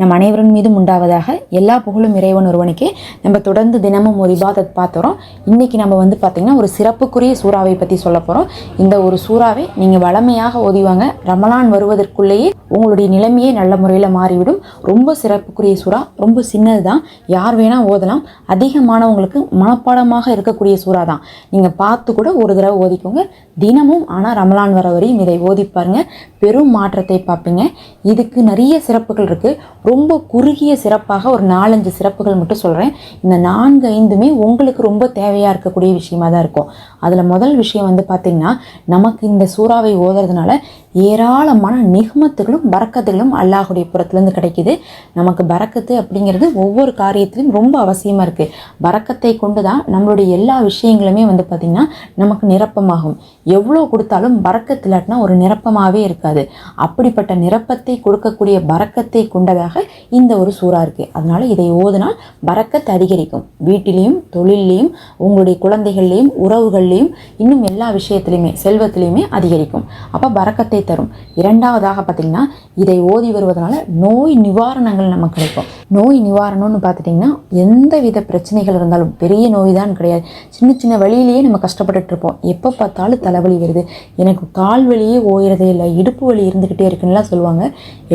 நம் அனைவரின் மீதும் உண்டாவதாக எல்லா புகழும் இறைவன் ஒருவனுக்கே. நம்ம தொடர்ந்து தினமும் ஒரு இபாதத் பார்த்துறோம். இன்னைக்கு நம்ம வந்து பார்த்திங்கன்னா ஒரு சிறப்புக்குரிய சூறாவை பற்றி சொல்ல போகிறோம் இந்த ஒரு சூறாவை நீங்கள் வளமையாக ஓதிவாங்க. ரமலான் வருவதற்குள்ளேயே உங்களுடைய நிலைமையே நல்ல முறையில் மாறிவிடும். ரொம்ப சிறப்புக்குரிய சூறா ரொம்ப சின்னது தான் யார் வேணால் ஓதலாம். அதிகமானவங்களுக்கு மனப்பாடமாக இருக்கக்கூடிய சூறா தான் நீங்கள் பார்த்து கூட ஒரு தடவை ஓதிக்கோங்க. தினமும் ஆனால் ரமலான் வர வரையும் இதை ஓதி பாருங்க. பெரும் மாற்றத்தை பார்ப்பீங்க. இதுக்கு நிறைய சிறப்புகள் இருக்குது ரொம்ப குறுகிய சிறப்பாக ஒரு நாலஞ்சு சிறப்புகள் மட்டும் சொல்கிறேன் இந்த நான்கு ஐந்துமே உங்களுக்கு ரொம்ப தேவையாக இருக்கக்கூடிய விஷயமா தான் இருக்கும். அதில் முதல் விஷயம் வந்து பார்த்திங்கன்னா நமக்கு இந்த சூறாவை ஓதுறதுனால ஏராளமான நிகமத்துகளும் பறக்கத்துகளும் அல்லாஹுடைய புறத்துலேருந்து கிடைக்குது. நமக்கு பறக்கத்து அப்படிங்கிறது ஒவ்வொரு காரியத்திலும் ரொம்ப அவசியமாக இருக்குது பறக்கத்தை கொண்டு தான் நம்மளுடைய எல்லா விஷயங்களுமே வந்து பார்த்திங்கன்னா நமக்கு நிரப்பமாகும். எவ்வளோ கொடுத்தாலும் பறக்கத்து இல்லாட்டினா ஒரு நிரப்பமாகவே இருக்காது. அப்படிப்பட்ட நிரப்பத்தை கொடுக்கக்கூடிய பறக்கத்தை கொண்டதாக இந்த ஒரு சூறா இருக்குது அதனால் இதை ஓதுனால் பறக்கத்து அதிகரிக்கும். வீட்டிலையும் தொழிலையும் உங்களுடைய குழந்தைகள்லையும் உறவுகள்லையும் இன்னும் எல்லா விஷயத்துலையுமே செல்வத்திலையுமே அதிகரிக்கும். அப்போ பறக்கத்தை தரும். இரண்டாவதாக பார்த்திங்கன்னா இதை ஓதி வருவதனால நோய் நிவாரணங்கள் நமக்கு கிடைக்கும். நோய் நிவாரணம்னு பார்த்துட்டிங்கன்னா எந்த வித பிரச்சனைகள் இருந்தாலும் பெரிய நோய் தான் கிடையாது. சின்ன சின்ன வழியிலேயே நம்ம கஷ்டப்பட்டுட்டு இருப்போம். எப்போ பார்த்தாலும் தலைவலி வருது. எனக்கு கால் வலியே ஓயிறதே இல்லை இடுப்பு வலி இருந்துக்கிட்டே இருக்குன்னுலாம் சொல்லுவாங்க.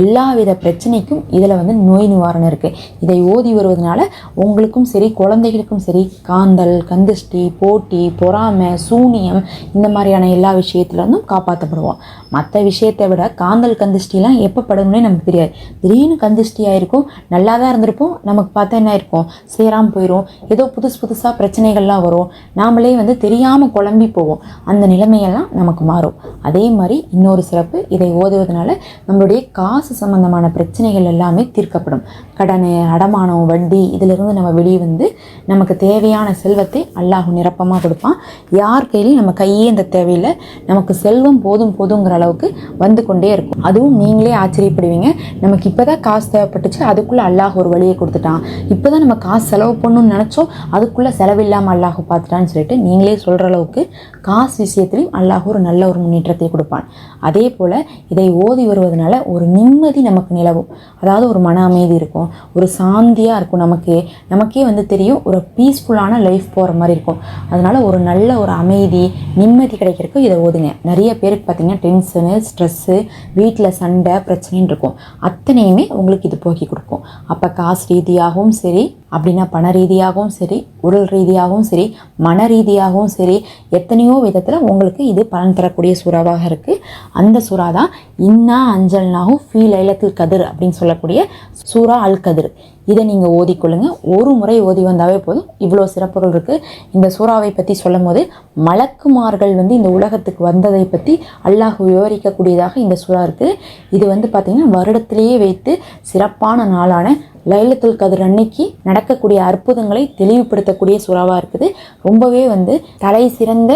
எல்லா வித பிரச்சனைக்கும் இதில் வந்து நோய் நிவாரணம் இருக்குது இதை ஓதி வருவதனால உங்களுக்கும் சரி குழந்தைகளுக்கும் சரி காந்தல் கந்திஷ்டி போட்டி பொறாமை சூனியம் இந்த மாதிரியான எல்லா விஷயத்துலேருந்தும் காப்பாற்றப்படுவோம் மற்ற விஷயத்தை விட காந்தல் கந்திஷ்டிலாம் எப்போ படணும்னே நமக்கு தெரியாது. திடீர்னு கந்திஷ்டியாக இருக்கும் நல்லா தான் இருந்திருப்போம். நமக்கு பார்த்தா என்ன இருக்கும்? சேராமல் போயிடும் ஏதோ புதுசு புதுசாக பிரச்சனைகள்லாம் வரும். நாமளே வந்து தெரியாமல் குழம்பி போவோம். அந்த நிலைமையெல்லாம் நமக்கு மாறும். அதே மாதிரி இன்னொரு சிறப்பு இதை ஓதுவதனால நம்மளுடைய காசு சம்பந்தமான பிரச்சனைகள் எல்லாமே தீர்க்கப்படும். கடன் அடமானம் வட்டி இதிலிருந்து நம்ம வெளியே வந்து நமக்கு தேவையான செல்வத்தை அல்லாஹ் நிரப்பமாக கொடுப்பான். யார் கையிலையும் நம்ம கையே இந்த தேவையில்லை. நமக்கு செல்வம் போதும் போதுங்கிற அளவுக்கு வந்து கொண்டே இருக்கும். அதுவும் நீங்களே ஆச்சரியப்படுவீங்க. நமக்கு இப்போ தான் காசு தேவைப்பட்டுச்சு. அதுக்குள்ளே அல்லாஹ் ஒரு வழியை கொடுத்துட்டான். இப்போ தான் நம்ம காசு செலவு பண்ணணும்னு நினச்சோம். அதுக்குள்ளே செலவில்லாமல் அல்லாஹ் பார்த்துட்டான்னு சொல்லிட்டு நீங்களே சொல்கிற அளவுக்கு காசு விஷயத்துலையும் அல்லாஹ் ஒரு நல்ல ஒரு முன்னேற்றத்தை கொடுப்பான். அதே போல் இதை ஓதி வருவதனால ஒரு நிம்மதி நமக்கு நிலவும். அதாவது ஒரு மன அமைதி இருக்கும். ஒரு சாந்தியாக இருக்கும் நமக்கு. நமக்கே வந்து தெரியும் ஒரு பீஸ்ஃபுல்லான லைஃப் போகிற மாதிரி இருக்கும். அதனால் ஒரு நல்ல ஒரு அமைதி நிம்மதி கிடைக்கிறதுக்கு இதை ஓதுங்க. நிறைய பேருக்கு பார்த்தீங்கன்னா டென்ஷனு ஸ்ட்ரெஸ்ஸு வீட்டில் சண்டை பிரச்சனைன்னு இருக்கும். அத்தனையுமே உங்களுக்கு இது போக்கி கொடுக்கும். அப்போ காசு ரீதியாகவும் சரி அப்படின்னா பண ரீதியாகவும் சரி உடல் ரீதியாகவும் சரி மன ரீதியாகவும் சரி எத்தனையோ விதத்தில் உங்களுக்கு இது பலன் தரக்கூடிய சூறாவாக இருக்குது அந்த சூறா தான் இன்னா அஞ்சல்னாகும் ஃபீ லைலத்தில் கதிர் அப்படின்னு சொல்லக்கூடிய சூறா அல் கதிர். இதை நீங்கள் ஓதிக்கொள்ளுங்க. ஒரு முறை ஓதி வந்தாவே போதும். இவ்வளோ சிறப்புகள் இருக்குது இந்த சூறாவை பற்றி சொல்லும் போது மலக்குமார்கள் வந்து இந்த உலகத்துக்கு வந்ததை பற்றி அல்லாஹ் விவரிக்கக்கூடியதாக இந்த சூறா இருக்குது இது வந்து பார்த்திங்கன்னா வருடத்திலேயே வைத்து சிறப்பான நாளான லைலத்துல் கதிர் அன்னைக்கு நடக்கக்கூடிய அற்புதங்களை தெளிவுபடுத்தக்கூடிய சுறாவாக இருக்குது. ரொம்பவே வந்து தலை சிறந்த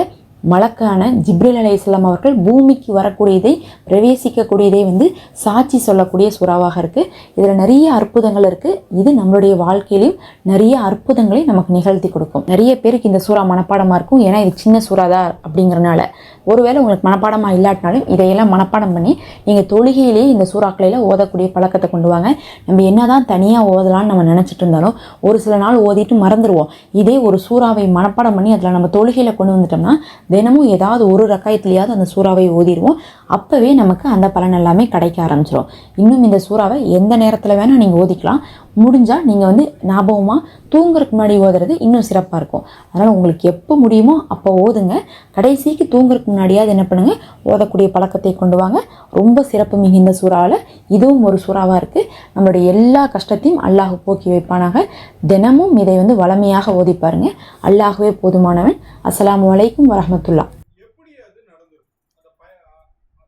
மலக்கான ஜிப்ரில் அலையாம் அவர்கள் பூமிக்கு வரக்கூடியதை பிரவேசிக்கக்கூடியதை வந்து சாட்சி சொல்லக்கூடிய சுறாவாக இருக்குது இதில் நிறைய அற்புதங்கள் இருக்குது இது நம்மளுடைய வாழ்க்கையிலையும் நிறைய அற்புதங்களை நமக்கு நிகழ்த்தி கொடுக்கும். நிறைய பேருக்கு இந்த சூறா மனப்பாடமாக இருக்கும். ஏன்னா இது சின்ன சூறாதா அப்படிங்கிறனால. ஒருவேளை உங்களுக்கு மனப்பாடமாக இல்லாட்டினாலும் இதையெல்லாம் மனப்பாடம் பண்ணி நீங்கள் தொழுகையிலேயே இந்த சூறாக்களையில் ஓதக்கூடிய பழக்கத்தை கொண்டு வாங்க. நம்ம என்னதான் தனியாக ஓதலாம்னு நம்ம நினச்சிட்டு இருந்தாலும் ஒரு சில நாள் ஓதிட்டு மறந்துடுவோம் இதே ஒரு சூறாவை மனப்பாடம் பண்ணி அதில் நம்ம தொழுகையில் கொண்டு வந்துட்டோம்னா தினமும் ஏதாவது ஒரு ரக்காயத்துலையாவது அந்த சூறாவை ஓதிடுவோம். அப்போவே நமக்கு அந்த பலன் எல்லாமே கிடைக்க ஆரம்பிச்சிடும் இன்னும் இந்த சூறாவை எந்த நேரத்தில் வேணால் நீங்கள் ஓதிக்கலாம். முடிஞ்சால் நீங்கள் வந்து ஞாபகமாக தூங்குறதுக்கு முன்னாடி ஓதுறது இன்னும் சிறப்பாக இருக்கும். அதனால் உங்களுக்கு எப்போ முடியுமோ அப்போ ஓதுங்க. கடைசிக்கு தூங்குறதுக்கு முன்னாடியாவது என்ன பண்ணுங்கள் ஓதக்கூடிய பழக்கத்தை கொண்டு வாங்க. ரொம்ப சிறப்பு மிகுந்த சூறாவில் இதுவும் ஒரு சூறாவாக இருக்குது நம்மளுடைய எல்லா கஷ்டத்தையும் அல்லாஹ் போக்கி வைப்பானாக. தினமும் இதை வந்து வளமையாக ஓதி பாருங்க. அல்லாஹுவே போதுமானவன். அஸ்லாம் வலைக்கும் வரமத்துல்லா